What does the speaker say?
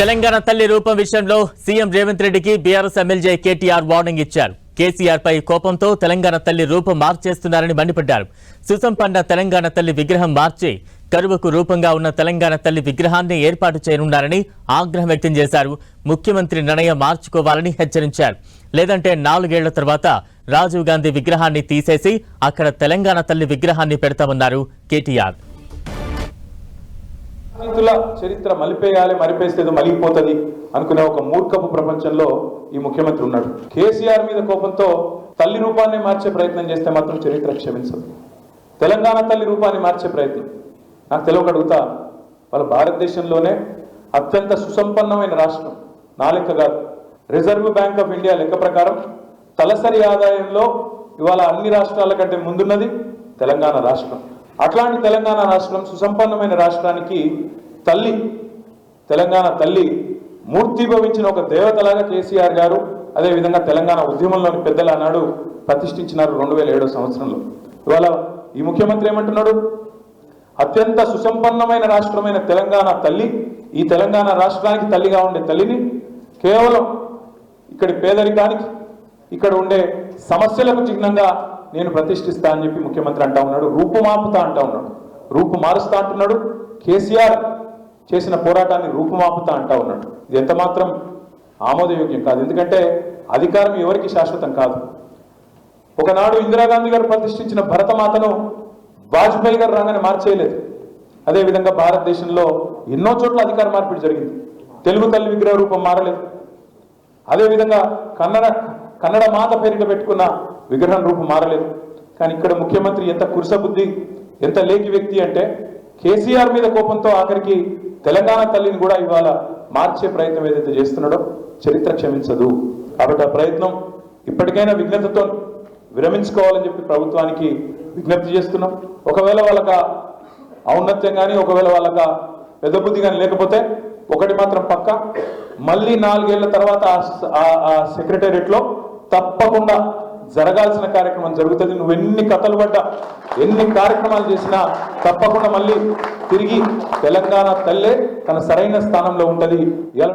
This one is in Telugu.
తెలంగాణ తల్లి రూపం విషయంలో సీఎం రేవంత్ రెడ్డికి బీఆర్ఎస్ ఎమ్మెల్యే కేటీఆర్ వార్నింగ్ ఇచ్చారు. కేసీఆర్ పై కోపంతో తెలంగాణ తల్లి రూపం మార్చేస్తున్నారని మండిపడ్డారు. సుసంపన్న తెలంగాణ తల్లి విగ్రహం మార్చి కరువుకు రూపంగా ఉన్న తెలంగాణ తల్లి విగ్రహాన్ని ఏర్పాటు చేయనున్నారని ఆగ్రహం వ్యక్తం చేశారు. ముఖ్యమంత్రి నిర్ణయం మార్చుకోవాలని హెచ్చరించారు. లేదంటే నాలుగేళ్ళ తర్వాత రాజీవ్ గాంధీ విగ్రహాన్ని తీసేసి అక్కడ తెలంగాణ తల్లి విగ్రహాన్ని పెడతామన్నారు కేటీఆర్. రైతుల చరిత్ర మలిపేయాలి మరిపేస్తే ఏదో మలిగిపోతుంది అనుకునే ఒక మూర్ఖపు ప్రపంచంలో ఈ ముఖ్యమంత్రి ఉన్నాడు. కేసీఆర్ మీద కోపంతో తల్లి రూపాన్ని మార్చే ప్రయత్నం చేస్తే మాత్రం చరిత్ర క్షమించదు. తెలంగాణ తల్లి రూపాన్ని మార్చే ప్రయత్నం. నాకు తెలియకడుగుతా వాళ్ళ భారతదేశంలోనే అత్యంత సుసంపన్నమైన రాష్ట్రం నా లెక్క కాదు రిజర్వ్ బ్యాంక్ ఆఫ్ ఇండియా లెక్క ప్రకారం తలసరి ఆదాయంలో ఇవాళ అన్ని రాష్ట్రాల కంటే ముందున్నది తెలంగాణ రాష్ట్రం. అట్లాంటి తెలంగాణ రాష్ట్రం సుసంపన్నమైన రాష్ట్రానికి తల్లి తెలంగాణ తల్లి మూర్తిభవించిన ఒక దేవతలాగా కేసీఆర్ గారు అదేవిధంగా తెలంగాణ ఉద్యమంలోని పెద్దలు ఆనాడు ప్రతిష్ఠించినారు రెండు వేల ఏడో సంవత్సరంలో. ఇవాళ ఈ ముఖ్యమంత్రి ఏమంటున్నాడు? అత్యంత సుసంపన్నమైన రాష్ట్రమైన తెలంగాణ తల్లి ఈ తెలంగాణ రాష్ట్రానికి తల్లిగా ఉండే తల్లిని కేవలం ఇక్కడి పేదరికానికి ఇక్కడ ఉండే సమస్యలకు చిహ్నంగా నేను ప్రతిష్ఠిస్తా అని చెప్పి ముఖ్యమంత్రి అంటా ఉన్నాడు రూపుమాపుతా అంటా ఉన్నాడు. రూపు మారుస్తా అంటున్నాడు కేసీఆర్ చేసిన పోరాటాన్ని రూపుమాపుతా అంటా ఉన్నాడు. ఇది ఎంత మాత్రం ఆమోదయోగ్యం కాదు. ఎందుకంటే అధికారం ఎవరికి శాశ్వతం కాదు. ఒకనాడు ఇందిరాగాంధీ గారు ప్రతిష్ఠించిన భరతమాతను వాజ్పేయి గారు రాగానే మార్చేయలేదు. అదేవిధంగా భారతదేశంలో ఎన్నో చోట్ల అధికార మార్పిడి జరిగింది. తెలుగు తల్లి విగ్రహ రూపం మారలేదు. అదేవిధంగా కన్నడ కన్నడ మాత పేరిట పెట్టుకున్న విగ్రహం రూపం మారలేదు. కానీ ఇక్కడ ముఖ్యమంత్రి ఎంత కురుసబుద్ధి ఎంత లేకి వ్యక్తి అంటే కేసీఆర్ మీద కోపంతో ఆఖరికి తెలంగాణ తల్లిని కూడా ఇవాళ మార్చే ప్రయత్నం ఏదైతే చేస్తున్నాడో చరిత్ర క్షమించదు. కాబట్టి ఆ ప్రయత్నం ఇప్పటికైనా విఘ్నతతో విరమించుకోవాలని చెప్పి ప్రభుత్వానికి విజ్ఞప్తి చేస్తున్నాం. ఒకవేళ వాళ్ళక ఔన్నత్యం కానీ ఒకవేళ వాళ్ళక పెద్ద బుద్ధి కానీ లేకపోతే ఒకటి మాత్రం పక్క. మళ్ళీ నాలుగేళ్ళ తర్వాత ఆ సెక్రటేరియట్లో తప్పకుండా జరగాల్సిన కార్యక్రమం జరుగుతుంది. నువ్వు ఎన్ని కథలు పడ్డా ఎన్ని కార్యక్రమాలు చేసినా తప్పకుండా మళ్ళీ తిరిగి తెలంగాణ తల్లే తన సరైన స్థానంలో ఉంటుంది. ఇలా